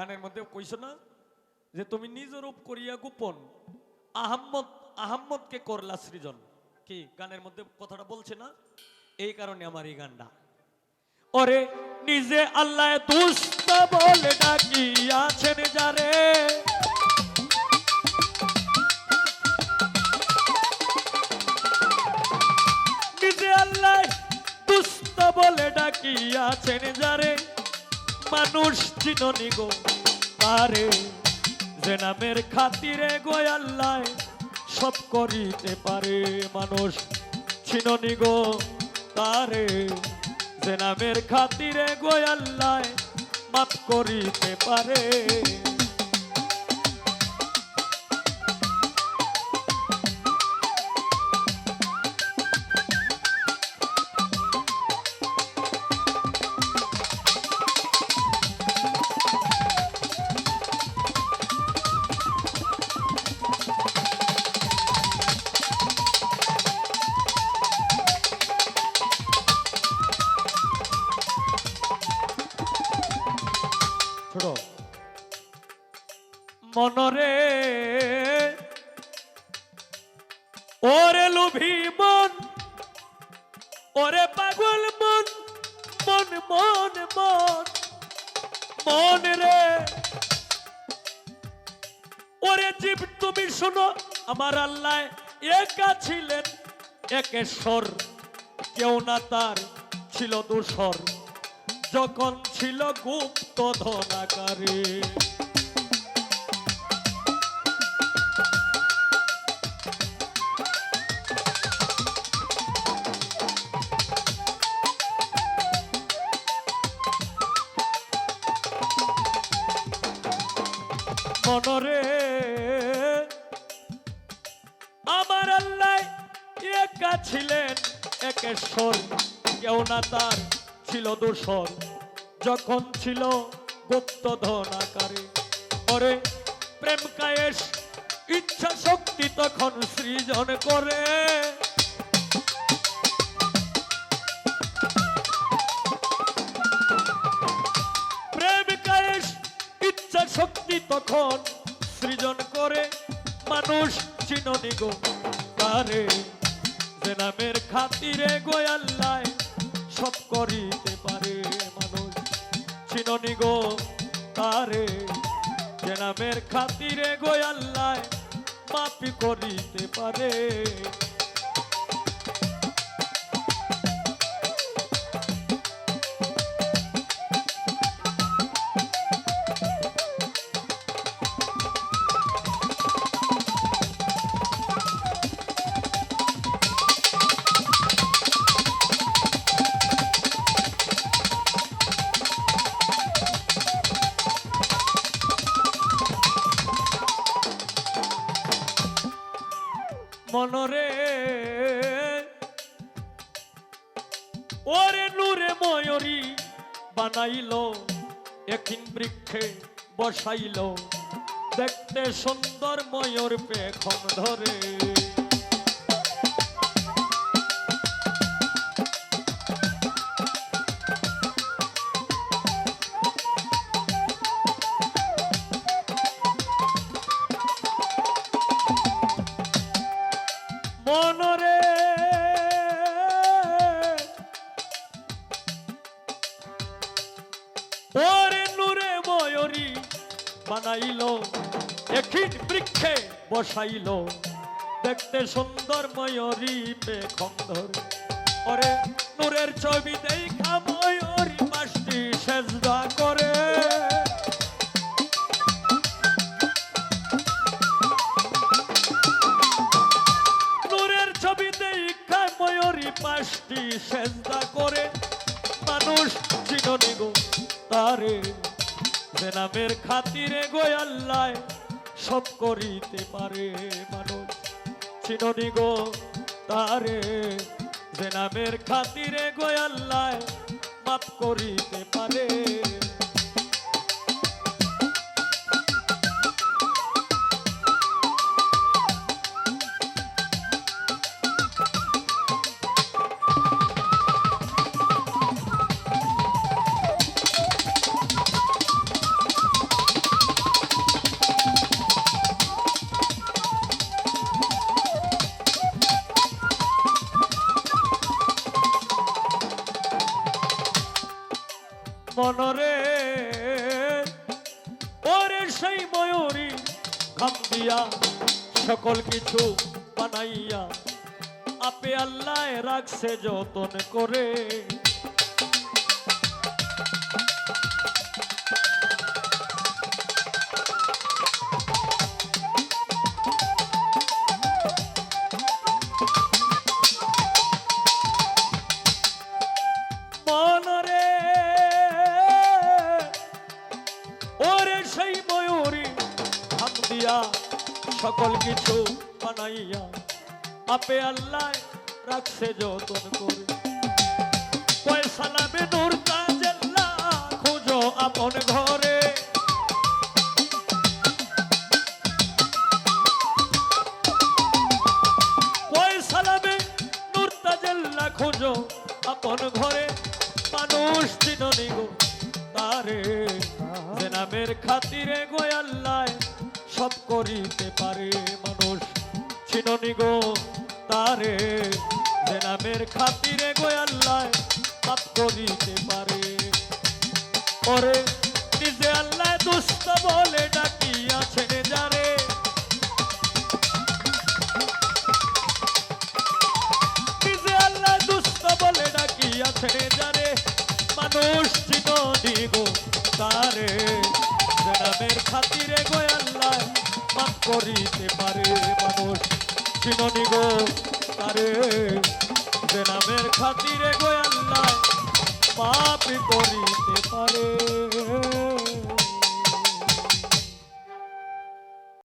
গানের মধ্যে কইছো না? যে তুমি নিজ রূপ করিয়া গোপন আহম্মদ, আহম্মদকে করলা সৃজন। কি, গানের মধ্যে কথাটা বলছে না? এই কারণে আমার এই গানটা। ওরে, নিজে আল্লাহ দুষ্ট বলে ডাকিয়াছেন যারে। নিজে আল্লাহ দুষ্ট বলে ডাকিয়াছেন যারে। মানুষ চিননি গো তারে যে নামের খাতিরে গো আল্লাহ সব করিতে পারে। মানুষ চিননি গো তারে যে নামের খাতিরে গো আল্লাহ মাফ করিতে পারে। মনরে। ওরে লোভী মন, ওরে পাগল মন মন মন মন মন রে। ওরে জীব, তুমি শোনো, আমার আল্লাহ একা ছিলেন একেশ্বর কেউ না তার ছিল দূষর। যখন ছিল গুপ্ত ধনাকারে মনরে আমার আল্লাহ একা ছিলেন একেশ্বর কেউ না তার ছিল দূষর যখন ছিল গুপ্ত ধনাকারে করে প্রেম কায়েস ইচ্ছা শক্তি তখন সৃজন করে। তখন সৃজন করে মানুষ চিননি গো তারে? যে নামের খাতিরে গোয়াল্লায় সব করিতে পারে মানুষ চিননি গো তারে? যে নামের খাতিরে গোয়াল্লায় মাপি করিতে পারে মনরে। ওরে নূরে ময়ূরী বানাইল একিন বৃক্ষে বসাইল। দেখতে সুন্দর ময়ূর পেখন ধরে। ওরে নূরে ময়ূরী বানাইল এখিন বৃক্ষে বসাইল। দেখতে সুন্দর ময়ূরী পেখন ধরে। ওরে নূরের ছবি দেখা ময়ূরী পাশটি সেজদা করে। নূরের ছবিতে ইচ্ছায় ময়ূরী পাশটি সেজদা করে। মানুষ চিননি গো তারে। যে খাতিরে গো আল্লাহ, সব করিতে পারে মানুষ। চিননি গো তারে যে নামের খাতিরে গো আল্লাহ, মাফ করিতে পারে মনরে। ওরে সেই ময়ূরী খাম্বিয়া সকল কিছু বানাইয়া আপে আল্লাহ রাখছে যতন করে। দিয়া সকল কিছু বানাইয়া। আপে আল্লাহ রাখছে যতন করে। পয়সা নামে খুঁজো আপন ঘরে। পয়সা নামে নূর তাজেল্লা খুঁজো আপন ঘরে। মানুষ চিননি গো, তারে। যে নামের খাতিরে গো আল্লাহ সব করিতে পারে মানুষ। চিননি গো তারে, যে নামের খাতিরে গো আল্লাহ সব করিতে পারে। ওরে, নিজে আল্লাহ দুষ্ট বলে ডাকিয়াছেন যারে নিজে আল্লাহ দুষ্ট বলে ডাকিয়াছে জানে মানুষ চিনি গো তারে নামের খাতিরে গো আল্লাহ করিতে পারে মানুষ। চিনি গো তারে, যে নামের খাতিরে গো আল্লাহ, মাফ করিতে পারে।